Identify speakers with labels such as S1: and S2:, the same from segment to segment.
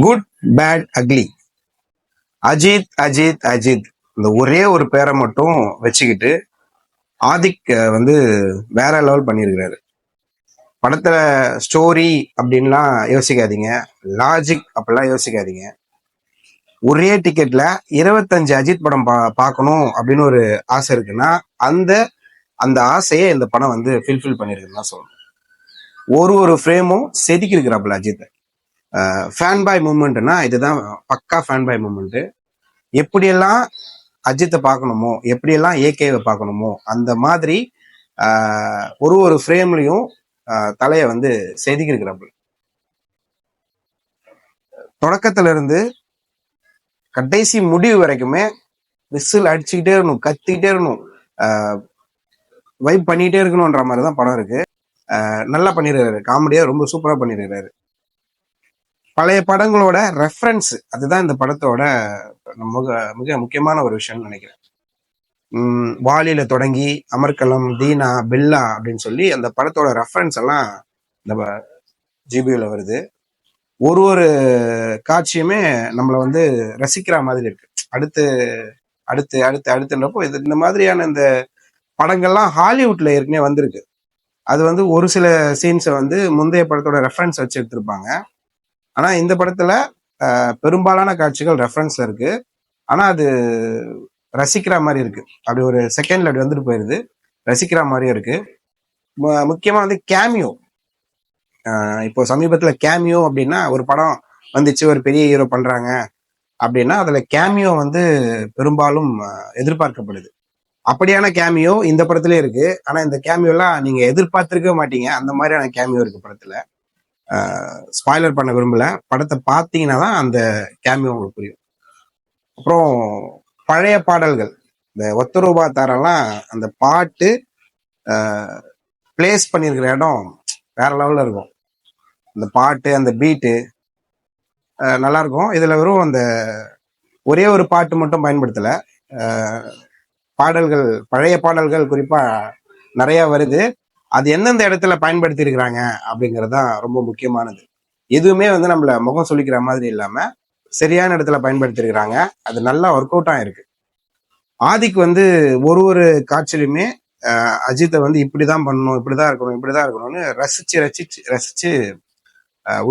S1: Good bad ugly Ajith Ajith Ajith. இந்த ஒரே ஒரு பேரை மட்டும் வச்சுக்கிட்டு ஆதிக் வந்து வேற லெவல் பண்ணியிருக்கிறாரு படத்துல ஸ்டோரி அப்படின்லாம் யோசிக்காதீங்க. லாஜிக் அப்படிலாம் யோசிக்காதீங்க. ஒரே டிக்கெட்ல இருபத்தஞ்சு அஜித் படம் பா பார்க்கணும் அப்படின்னு ஒரு ஆசை இருக்குன்னா அந்த அந்த ஆசையை இந்த படம் வந்து ஃபில்ஃபில் பண்ணியிருக்குன்னு தான் சொல்லணும். ஒரு ஒரு ஃப்ரேமும் செதுக்கி இருக்கிறாப்புல அஜித்தை. ஃபேன் பாய் மூமெண்ட்னா இதுதான் பக்கா ஃபேன் பாய் மூமெண்ட்டு எப்படியெல்லாம் அஜித்தை பார்க்கணுமோ எப்படியெல்லாம் ஏகேவை பார்க்கணுமோ அந்த மாதிரி ஒரு ஒரு ஃப்ரேம்லையும் தலையை வந்து செதுக்கி இருக்கிறாப்புல தொடக்கத்துல இருந்து கடைசி முடிவு வரைக்குமே விசில் அடிச்சுக்கிட்டே இருக்கணும் கத்திக்கிட்டே இருக்கணும் வைப் பண்ணிக்கிட்டே இருக்கணுன்ற மாதிரி தான் படம் இருக்கு. நல்லா பண்ணிடுறாரு காமெடியாக ரொம்ப சூப்பராக பண்ணிடுறாரு பழைய படங்களோட ரெஃபரன்ஸ் அதுதான் இந்த படத்தோட மிக மிக முக்கியமான ஒரு விஷயம்னு நினைக்கிறேன். வாலியில தொடங்கி அமர்கலம் தீனா பில்லா அப்படின்னு சொல்லி அந்த படத்தோட ரெஃபரன்ஸ் எல்லாம் நம்ம ஜிபியூல வருது. ஒரு ஒரு காட்சியுமே நம்மளை வந்து ரசிக்கிற மாதிரி இருக்கு. அடுத்து அடுத்து அடுத்து அடுத்துன்றப்போ இது இந்த மாதிரியான இந்த படங்கள்லாம் ஹாலிவுட்ல ஏற்கனவே வந்திருக்கு. அது வந்து ஒரு சில சீன்ஸை வந்து முந்தைய படத்தோட ரெஃபரன்ஸ் வச்சு எடுத்திருப்பாங்க. ஆனா இந்த படத்துல பெரும்பாலான காட்சிகள் ரெஃபரன்ஸ்ல இருக்கு. ஆனா அது ரசிக்கிற மாதிரி இருக்கு. அப்படி ஒரு செகண்ட்ல அப்படி வந்துட்டு போயிருது. ரசிக்கிற மாதிரியும் இருக்கு. முக்கியமா வந்து கேமியோ இப்போ சமீபத்துல கேமியோ அப்படின்னா ஒரு படம் வந்துச்சு ஒரு பெரிய ஹீரோ பண்றாங்க அப்படின்னா அதுல கேமியோ வந்து பெரும்பாலும் எதிர்பார்க்கப்படுது. அப்படியான கேமியோ இந்த படத்துலயே இருக்கு. ஆனா இந்த கேமியோலாம் நீங்க எதிர்பார்த்திருக்க மாட்டீங்க. அந்த மாதிரியான கேமியோ இருக்கு படத்துல. ஸ்பாய்லர் பண்ண விரும்பல. படத்தை பார்த்தீங்கன்னா தான் அந்த கேமியோ உங்களுக்கு புரியும். அப்புறம் பழைய பாடல்கள். இந்த ஒத்த ரூபா தரலாம் அந்த பாட்டு பிளேஸ் பண்ணியிருக்கிற இடம் வேற லெவலில் இருக்கும். அந்த பாட்டு அந்த பீட்டு நல்லா இருக்கும் இதில் வெறும் அந்த ஒரே ஒரு பாட்டு மட்டும் பயன்படுத்தலை. பாடல்கள் பழைய பாடல்கள் குறிப்பாக நிறையா வருது. அது எந்தெந்த இடத்துல பயன்படுத்தி இருக்கிறாங்க அப்படிங்கிறது தான் ரொம்ப முக்கியமானது. எதுவுமே வந்து நம்மள முகம் சொல்லிக்கிற மாதிரி இல்லாம சரியான இடத்துல பயன்படுத்தி இருக்கிறாங்க அது நல்லா ஒர்க் அவுட் ஆயிருக்கு. ஆதிக்கு வந்து ஒரு ஒரு காட்சியிலுமே அஜித்தை வந்து இப்படிதான் பண்ணணும் இப்படிதான் இருக்கணும் இப்படிதான் இருக்கணும்னு ரசிச்சு ரசிச்சு ரசிச்சு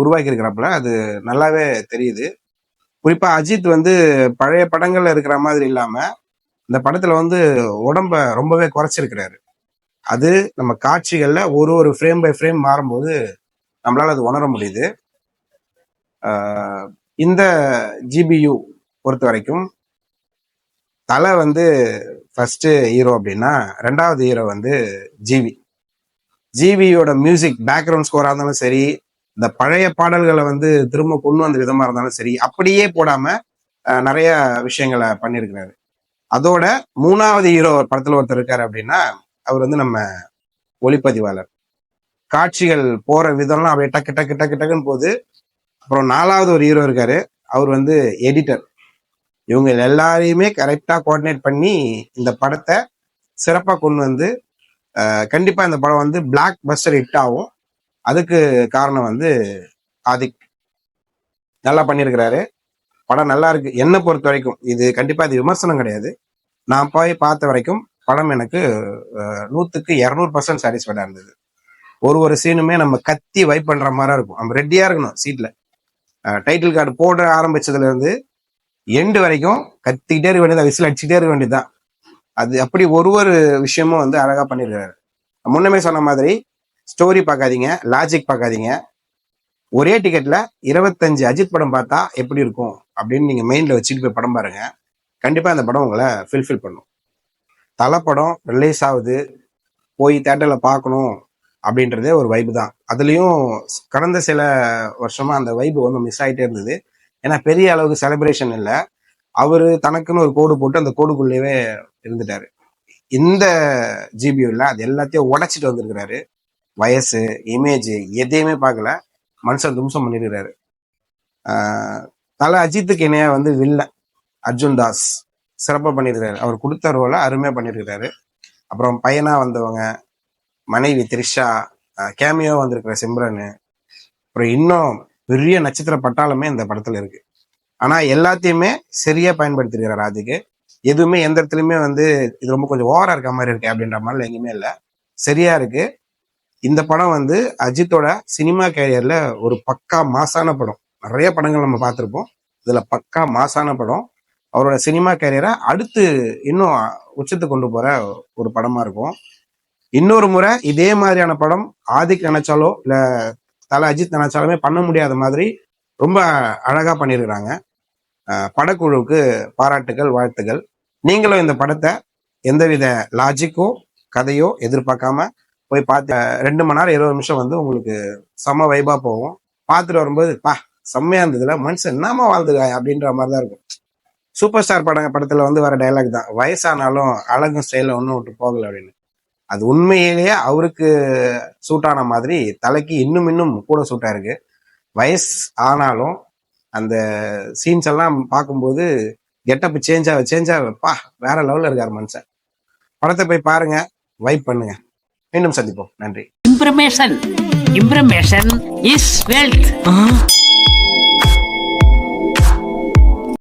S1: உருவாக்கி இருக்கிறப்பல அது நல்லாவே தெரியுது. குறிப்பா அஜித் வந்து பழைய படங்கள்ல இருக்கிற மாதிரி இல்லாம இந்த படத்துல வந்து உடம்ப ரொம்பவே குறைச்சிருக்கிறாரு. அது நம்ம காட்சிகளில் ஒரு ஒரு ஃப்ரேம் பை ஃப்ரேம் மாறும்போது நம்மளால் அது உணர முடியுது. இந்த ஜிபியு பொறுத்த வரைக்கும் தலை வந்து ஃபஸ்ட்டு ஹீரோ அப்படின்னா ரெண்டாவது ஹீரோ வந்து ஜிவி ஜிவியோட மியூசிக் பேக்ரவுண்ட் ஸ்கோராக இருந்தாலும் சரி இந்த பழைய பாடல்களை வந்து திரும்ப கொண்டு வந்த விதமாக இருந்தாலும் சரி அப்படியே போடாமல் நிறைய விஷயங்களை பண்ணியிருக்கிறாரு. அதோட மூணாவது ஹீரோ படத்தில் ஒருத்தர் இருக்காரு அப்படின்னா அவர் வந்து நம்ம ஒளிப்பதிவாளர். காட்சிகள் போற விதம்லாம் அப்படியே டக்கு டக்கு டக்கு டக்குன்னு போகுது. அப்புறம் நாலாவது ஒரு ஹீரோ இருக்காரு. அவர் வந்து எடிட்டர் இவங்க எல்லாரையுமே கரெக்டாக கோஆர்டினேட் பண்ணி இந்த படத்தை சிறப்பாக கொண்டு வந்து கண்டிப்பாக கண்டிப்பா இந்த படம் வந்து பிளாக் பஸ்டர் ஹிட் ஆகும். அதுக்கு காரணம் வந்து ஆதிக். நல்லா பண்ணியிருக்கிறாரு. படம் நல்லா இருக்கு. என்னை பொறுத்த வரைக்கும் இது கண்டிப்பா இது விமர்சனம் கிடையாது. நான் போய் பார்த்த வரைக்கும் படம் எனக்கு நூற்றுக்கு இரநூறு பர்சன்ட் சாட்டிஸ்ஃபைடாக இருந்தது. ஒரு ஒரு சீனுமே நம்ம கத்தி வைப் பண்ணுற மாதிரி இருக்கும். நம்ம ரெடியாக இருக்கணும் சீட்டில் டைட்டில் கார்டு போட ஆரம்பிச்சதுலேருந்து எண்டு வரைக்கும் கத்திக்கிட்டே இருக்க வேண்டியது விசில் அடிச்சுட்டே இருக்க வேண்டியதுதான். அது அப்படி ஒரு ஒரு விஷயமும் வந்து அழகாக பண்ணிருக்காரு. முன்னமே சொன்ன மாதிரி ஸ்டோரி பார்க்காதீங்க லாஜிக் பார்க்காதீங்க. ஒரே டிக்கெட்ல இருபத்தஞ்சு அஜித் படம் பார்த்தா எப்படி இருக்கும் அப்படின்னு நீங்க மெயின்ல வச்சுட்டு போய் படம் பாருங்க. கண்டிப்பா அந்த படம் உங்களை ஃபில்ஃபில் பண்ணும். தலை படம் ரிலீஸ் ஆகுது. போய் தேட்டரில் பார்க்கணும் அப்படின்றதே ஒரு வைப்பு தான். அதுலேயும் கடந்த சில வருஷமா அந்த வைப்பு வந்து மிஸ் ஆயிட்டே இருந்தது. ஏன்னா பெரிய அளவுக்கு செலிப்ரேஷன் இல்லை. அவர் தனக்குன்னு ஒரு கோடு போட்டு அந்த கோடுக்குள்ளேயே இருந்துட்டாரு. இந்த ஜிபியூவில் அது எல்லாத்தையும் உடைச்சிட்டு வந்திருக்கிறாரு. வயசு இமேஜ் எதையுமே பார்க்கல. மனுஷன் தும்சம் பண்ணிருக்கிறாரு. தலை அஜித்துக்கு இணையாக வந்து வில்ல அர்ஜுன் தாஸ். சிறப்பாக பண்ணியிருக்காரு அவர் கொடுத்த ரோலை அருமையாக பண்ணியிருக்கிறாரு அப்புறம் பையனாக வந்தவங்க மனைவி த்ரிஷா கேமியோ வந்திருக்கிற சிம்ரன். அப்புறம் இன்னும் பெரிய நட்சத்திர பட்டாளமே இந்த படத்தில் இருக்கு. ஆனால் எல்லாத்தையுமே சரியாக பயன்படுத்திருக்கிறார் ராஜுக்கு எதுவுமே எந்த இடத்துலையுமே வந்து இது ரொம்ப கொஞ்சம் ஓவராக இருக்க மாதிரி இருக்கு அப்படின்ற மாதிரி எங்கேயுமே இல்லை. சரியா இருக்கு. இந்த படம் வந்து அஜித்தோட சினிமா கேரியர்ல ஒரு பக்கா மாசான படம். நிறைய படங்கள் நம்ம பார்த்துருப்போம். இதுல பக்கா மாசான படம். அவரோட சினிமா கேரியரை அடுத்து இன்னும் உச்சத்துக்கு கொண்டு போற ஒரு படமா இருக்கும். இன்னொரு முறை இதே மாதிரியான படம் ஆதிக் நினைச்சாலோ இல்ல தலை அஜித் நினைச்சாலுமே பண்ண முடியாத மாதிரி ரொம்ப அழகா பண்ணியிருக்கிறாங்க படக்குழுவுக்கு பாராட்டுகள் வாழ்த்துகள். நீங்களும் இந்த படத்தை எந்தவித லாஜிக்கோ கதையோ எதிர்பார்க்காம போய் பார்த்து ரெண்டு மணி நேரம் இருபது நிமிஷம் வந்து உங்களுக்கு செம்ம வைபா போகும். பார்த்துட்டு வரும்போது பா செம்மையா இருந்ததுல மனுஷன் என்னமா வாழ்ந்துக்காய் அப்படின்ற மாதிரி தான் இருக்கும். சூப்பர் ஸ்டார் படங்க படத்துல வந்து வர டைலாக் தான். வயசானாலும் அழகும் ஸ்டைல ஒன்றும் விட்டு போகல அப்படின்னு. அது உண்மையிலேயே அவருக்கு சூட் ஆன மாதிரி தலைக்கு இன்னும் இன்னும் கூட சூட்டா இருக்கு. வயசு ஆனாலும் அந்த சீன்ஸ் எல்லாம் பார்க்கும்போது கெட்டப் சேஞ்ச் ஆக சேஞ்ச் ஆக பா வேற லெவல்ல இருக்காரு மனுஷன். படத்தை போய் பாருங்க வைப் பண்ணுங்க. மீண்டும் சந்திப்போம். நன்றி.
S2: Information. Information is wealth.